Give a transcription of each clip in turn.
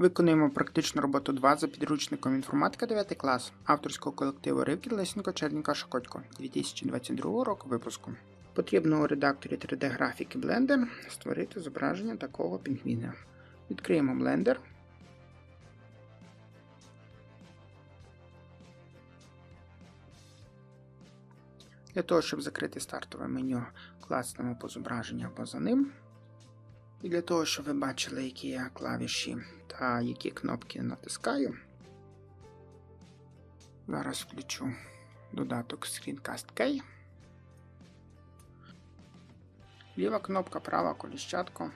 Виконуємо практичну роботу 2 за підручником інформатика 9 клас авторського колективу Ривкін Лесенко Черніка Шокотько 2022 року випуску. Потрібно у редакторі 3D графіки Blender створити зображення такого пінгвіна. Відкриємо Blender. Для того, щоб закрити стартове меню, класнемо по зображенню або за ним. І для того, щоб ви бачили, які я клавіші та які кнопки натискаю, зараз включу додаток Screencast Key. Ліва кнопка, права коліщатко.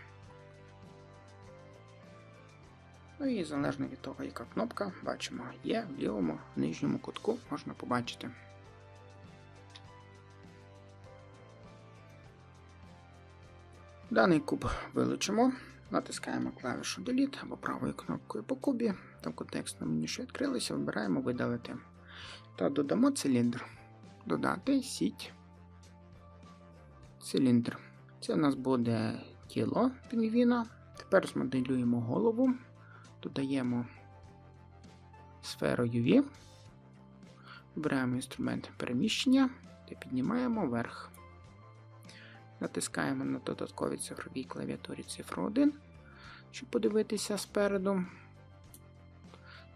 Ну і залежно від того, яка кнопка, бачимо, є в лівому нижньому кутку, можна побачити. Даний куб вилучимо, натискаємо клавішу Delete або правою кнопкою по кубі, та в контекстному меню, що відкрилося, вибираємо Видалити. Та додамо циліндр. Додати сіть. Циліндр. Це у нас буде тіло пінгвіна. Тепер змоделюємо голову, додаємо сферу UV, вибираємо інструмент переміщення та піднімаємо вверх. Натискаємо на додатковій цифровій клавіатурі цифру 1, щоб подивитися спереду.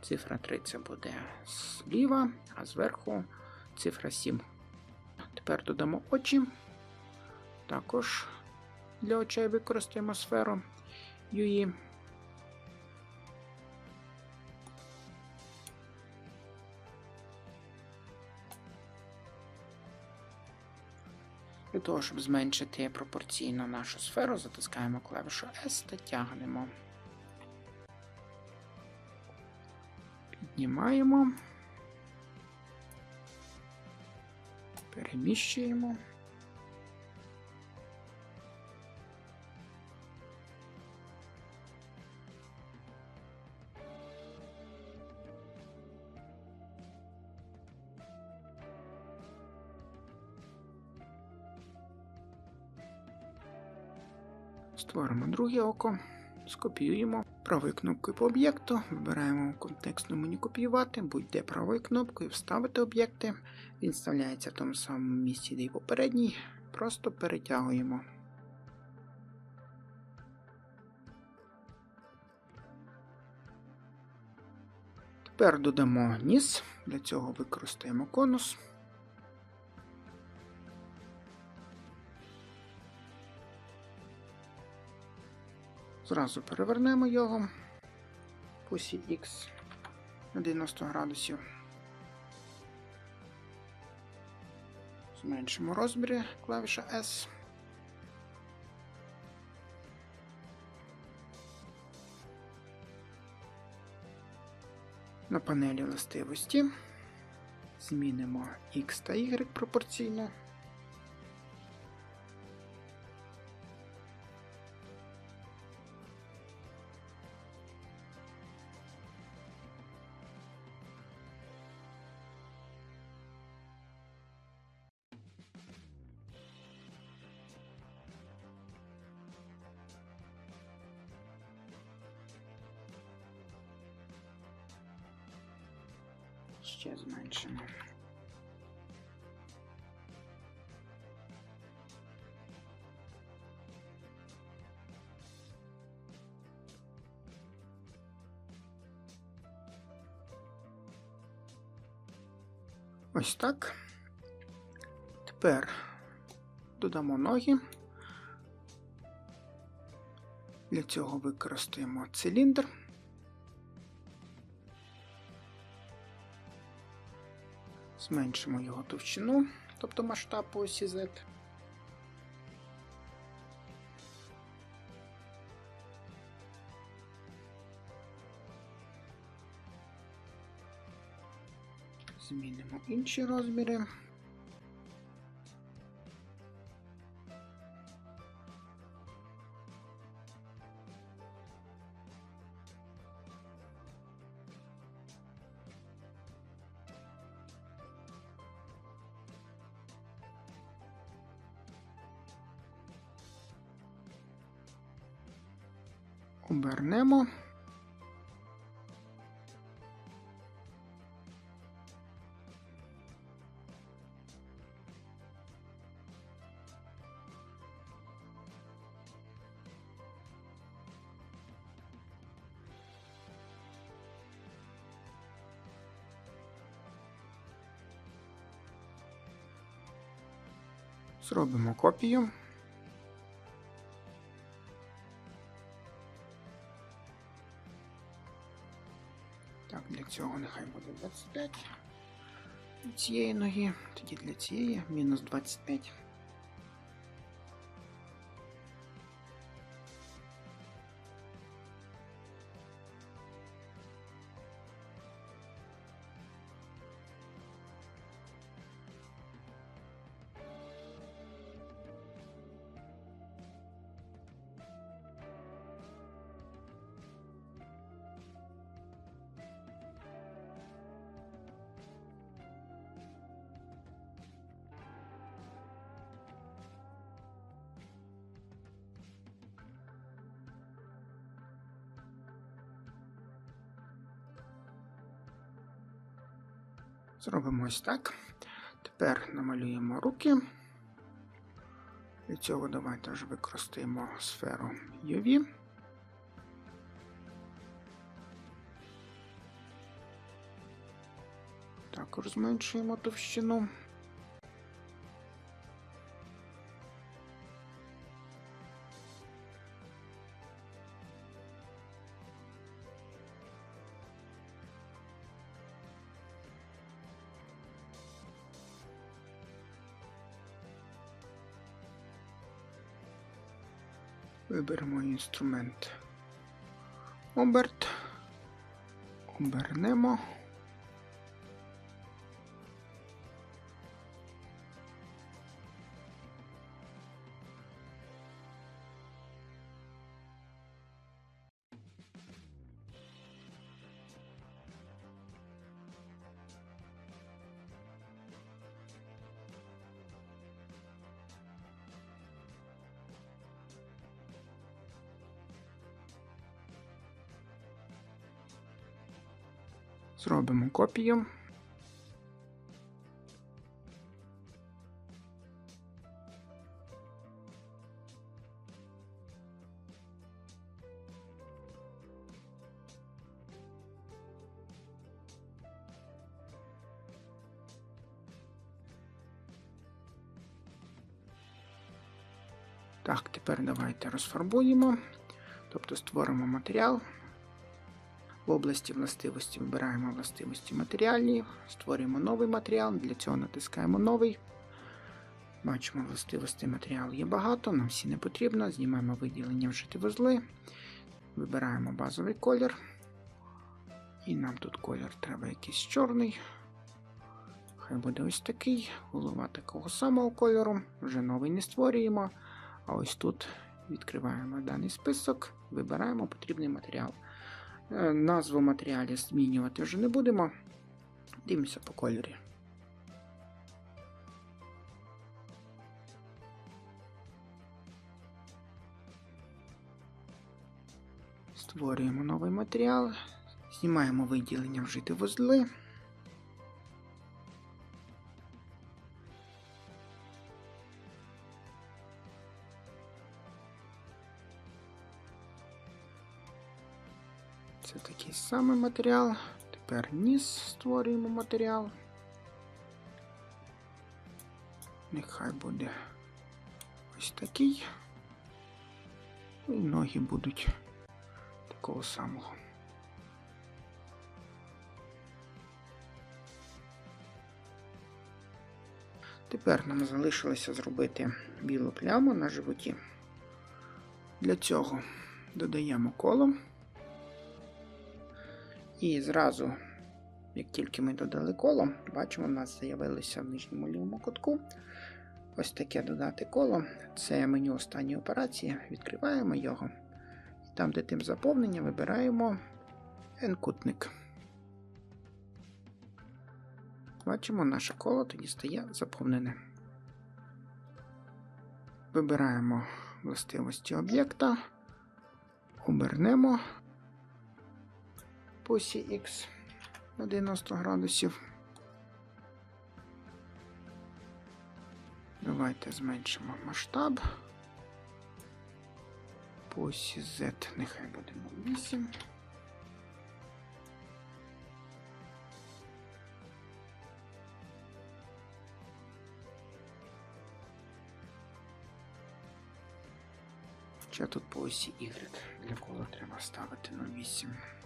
Цифра 3 це буде зліва, а зверху цифра 7. Тепер додамо очі. Також для очей використаємо сферу UI. Для того, щоб зменшити пропорційно нашу сферу, затискаємо клавішу S та тягнемо. Піднімаємо, переміщуємо. Друге око, скопіюємо правою кнопкою по об'єкту, вибираємо в контекстному меню копіювати, будь-де правою кнопкою вставити об'єкти. Він вставляється в тому самому місці, де й попередній. Просто перетягуємо. Тепер додамо ніс, для цього використаємо конус. Зразу перевернемо його по осі X на 90 градусів. Зменшимо розміри клавіша S. На панелі властивості змінимо X та Y пропорційно. Ще зменшимо. Ось так. Тепер додамо ноги. Для цього використаємо циліндр. Зменшимо його товщину, тобто масштаб по осі Z. Змінимо інші розміри. обернемо. Зробимо копію. Так, для цього нехай буде 25 цієї ноги, тоді для цієї мінус 25. Зробимо ось так. Тепер намалюємо руки. Для цього давайте ж використаємо сферу UV. Також зменшуємо товщину. Виберемо інструмент оберт, обернемо. Зробимо копію. Так, тепер давайте розфарбуємо, тобто створимо матеріал. В області властивості вибираємо властивості матеріальні, створюємо новий матеріал, для цього натискаємо новий. Бачимо, властивості матеріалу є багато, нам всі не потрібно. Знімаємо виділення вжити вузли, вибираємо базовий колір. І нам тут колір треба якийсь чорний. Хай буде ось такий, голова такого самого кольору, вже новий не створюємо. А ось тут відкриваємо даний список, вибираємо потрібний матеріал. Е, Назву матеріалів змінювати вже не будемо. Дивимося по кольорі. Створюємо новий матеріал, знімаємо виділення вжити вузли. Це такий самий матеріал. Тепер ніс створюємо матеріал. Нехай буде ось такий. І ноги будуть такого самого. Тепер нам залишилося зробити білу пляму на животі. Для цього додаємо коло. І зразу, як тільки ми додали коло, бачимо, у нас з'явилося в нижньому лівому кутку. Ось таке додати коло. Це меню останньої операції. Відкриваємо його. І там, де тим заповнення, вибираємо N-кутник. Бачимо, наше коло тоді стає заповнене. Вибираємо властивості об'єкта, обернемо по осі X на 90 градусів. Давайте зменшимо масштаб. По осі Z нехай буде 8. Хоча тут по осі Y для кола треба ставити 0,8.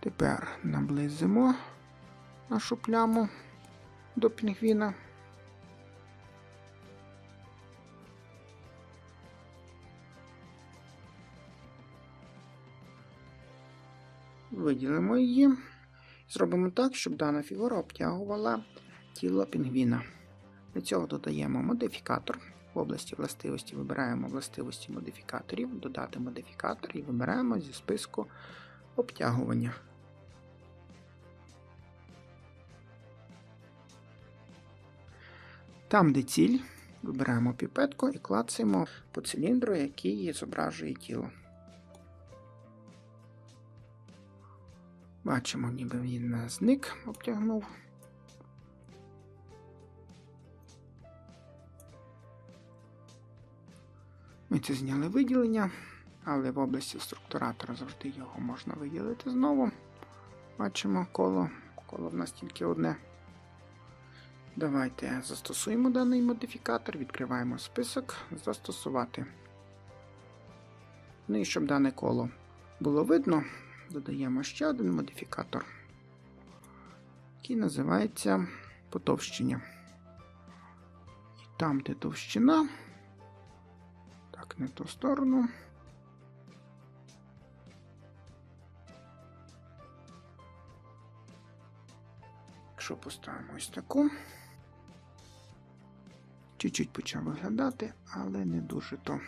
Тепер наблизимо нашу пляму до пінгвіна. Виділимо її. Зробимо так, щоб дана фігура обтягувала тіло пінгвіна. Для цього додаємо модифікатор. В області властивості вибираємо властивості модифікаторів, додати модифікатор і вибираємо зі списку обтягування. Там, де ціль, вибираємо піпетку і клацаємо по циліндру, який зображує тіло. Бачимо, ніби він зник, обтягнув. Ми це зняли виділення, але в області структуратора завжди його можна виділити знову. Бачимо коло. Коло в нас тільки одне. Давайте застосуємо даний модифікатор, відкриваємо список, застосувати. Ну і щоб дане коло було видно, додаємо ще один модифікатор, який називається потовщення. І там, де товщина, так, не ту сторону. Якщо поставимо ось таку, чуть-чуть почав виглядати, але не дуже то.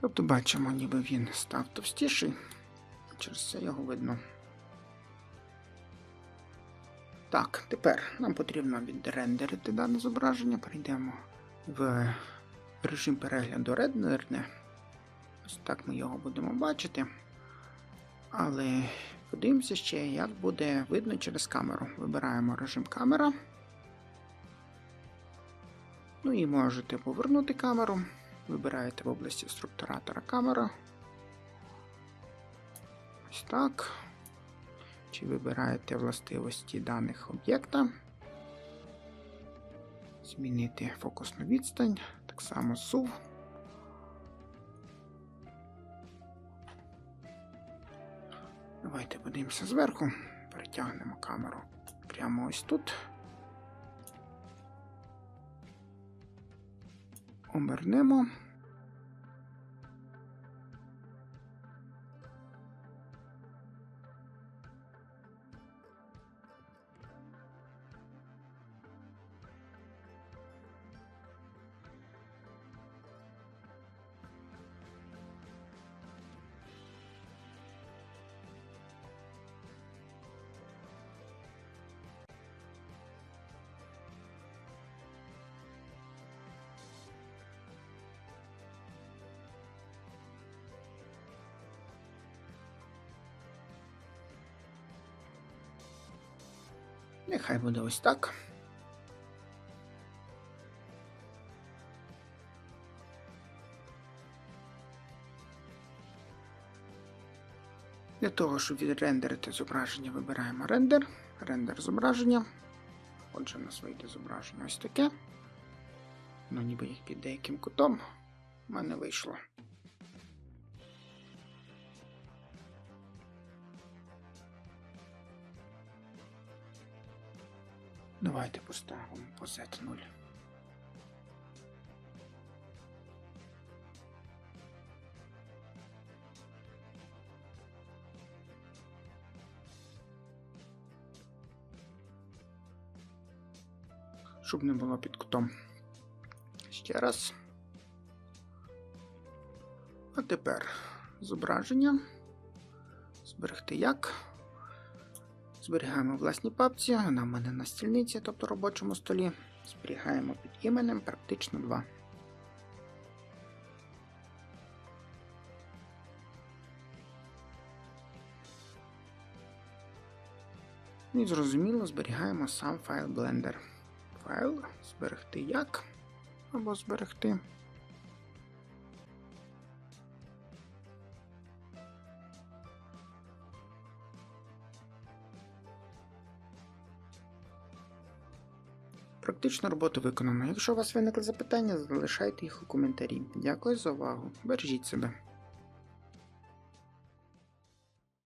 Тобто бачимо, ніби він став товстіший, через це його видно. Так, тепер нам потрібно відрендерити дане зображення. Перейдемо в режим перегляду рендерне. Ось так ми його будемо бачити. Але подивимося ще, як буде видно через камеру. Вибираємо режим камера. Ну і можете повернути камеру. Вибираєте в області структуратора камера. Ось так. Чи вибираєте властивості даних об'єкта. Змінити фокусну відстань, так само сув. Давайте подивимося зверху, перетягнемо камеру прямо ось тут. Обернемо. Нехай буде ось так. Для того, щоб відрендерити зображення, вибираємо рендер, рендер зображення. Отже, у нас вийде зображення ось таке. Ну, ніби як під деяким кутом в мене вийшло. Давайте поставимо по Z0. Щоб не було під кутом. Ще раз. А тепер зображення. Зберегти як. Зберігаємо в власній папці, вона в мене на стільниці, тобто робочому столі. Зберігаємо під іменем практично 2. Ну І зрозуміло, зберігаємо сам файл Blender. Файл зберегти як або зберегти. Практичну роботу виконано. Якщо у вас виникли запитання, залишайте їх у коментарі. Дякую за увагу. Бережіть себе.